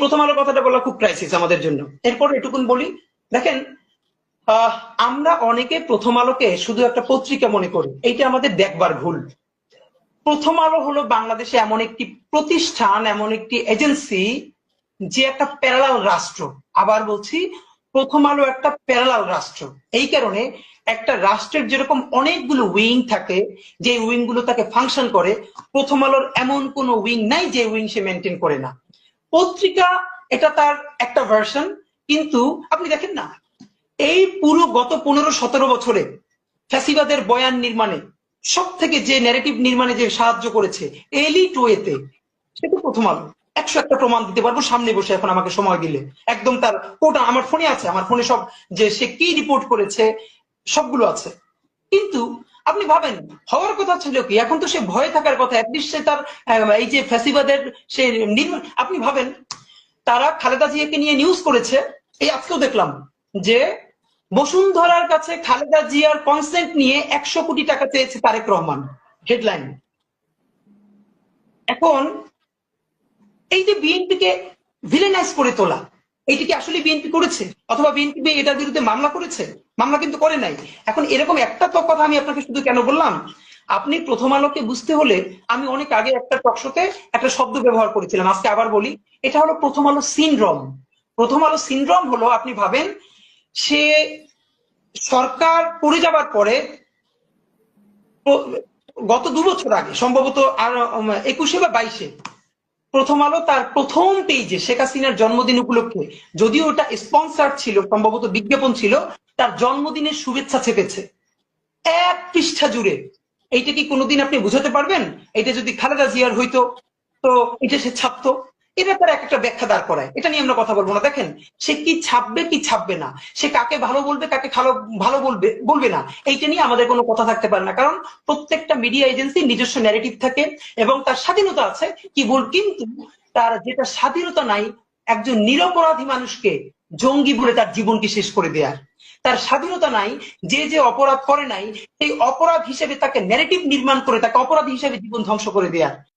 প্রথম আলো কথাটা বলা খুব ক্রাইসিস আমাদের জন্য। এরপর এটুকুন বলি, দেখেন আমরা অনেকে প্রথম আলোকে শুধু একটা পত্রিকা মনে করি, এইটা আমাদের দেখবার ভুল। প্রথম আলো হলো বাংলাদেশে এমন একটি প্রতিষ্ঠান, এমন একটি এজেন্সি যে একটা প্যারালাল রাষ্ট্র। আবার বলছি, প্রথম আলো একটা প্যারালাল রাষ্ট্র। এই কারণে একটা রাষ্ট্রের যেরকম অনেকগুলো উইং থাকে, যে উইংগুলো তাকে ফাংশন করে, প্রথম আলোর এমন কোনো উইং নাই যে উইং সে মেনটেন করে না। পত্রিকা, এটা তার একটা ভার্সন কিন্তু আপনি দেখেন না, এই পুরো গত পনেরো সতেরো বছরে ফ্যাসিবাদের বয়ান নির্মাণে সব থেকে যে ন্যারেটিভ নির্মাণে যে সাহায্য করেছে এলিট ওয়েতে সেটা প্রথম আলো। একশো একটা প্রমাণ দিতে পারব, সামনে বসে এখন আমাকে সময় দিলে। একদম তার কোটা আমার ফোনে আছে, আমার ফোনে সব যে সে কি রিপোর্ট করেছে, সবগুলো আছে। কিন্তু আপনি ভাবেন, হওয়ার কথা ছিল কি? এখন তো সে ভয়ে থাকার কথা অ্যাটলিস্ট সে তার এই যে ফ্যাসিবাদের সে আপনি ভাবেন, তারা খালেদা জিয়াকে নিয়ে নিউজ করেছে, এই আজকেও দেখলাম যে বসুন্ধরার কাছে খালেদা জিয়ার কনসেন্ট নিয়ে একশো কোটি টাকা চেয়েছে তারেক রহমান হেডলাইন এখন এই যে বিএনপিকে ভিলেনাইজ করে তোলা এইটা কি আসলে বিএনপি করেছে? অথবা বিএনপি এটার বিরুদ্ধে মামলা করেছে? মামলা কিন্তু করে নাই। এখন এরকম একটা তো কথা আমি আপনাকে শুধু কেন বললাম? আপনি প্রথম আলোকে বুঝতে হলে আমি অনেক আগে একটা টকশোতে একটা শব্দ ব্যবহার করেছিলাম। আজকে আবার বলি, এটা হলো প্রথম আলো সিনড্রম প্রথম আলো সিনড্রম হলো, আপনি ভাবেন, সে সরকার পড়ে যাবার পরে গত দু বছর আগে, সম্ভবত আর একুশে বা বাইশে প্রথম আলো তার প্রথম পেজে শেখ হাসিনার জন্মদিন উপলক্ষে, যদিও ওটা স্পন্সার ছিল, সম্ভবত বিজ্ঞাপন ছিল, তার জন্মদিনের শুভেচ্ছা চেপেছে এক পৃষ্ঠা জুড়ে। এইটা কি কোনোদিন আপনি বুঝাতে পারবেন? এটা যদি খালেদা জিয়ার হইতো, তো এটা সে ছাপতো। এটা তার এক একটা ব্যাখ্যা দাঁড় করায়। এটা নিয়ে আমরা কথা বলব না। দেখেন, সে কি ছাপবে কি ছাপবে না? সে কাকে ভালো বলবে, কাকে ভালো ভালো বলবে বলবে না। এইটা নিয়ে আমাদের কোনো কথা থাকতে পারে না। কারণ প্রত্যেকটা মিডিয়া এজেন্সি নিজস্ব ন্যারেটিভ থাকে এবং তার স্বাধীনতা আছে। কি বল কিন্তু তার যেটা স্বাধীনতা নাই, একজন নিরপরাধী মানুষকে জঙ্গি বলে তার জীবনকে শেষ করে দেয়ার। তার স্বাধীনতা নাই, যে যে অপরাধ করে নাই, সেই অপরাধ হিসেবে তাকে ন্যারেটিভ নির্মাণ করে, তাকে অপরাধ হিসেবে জীবন ধ্বংস করে দেয়ার।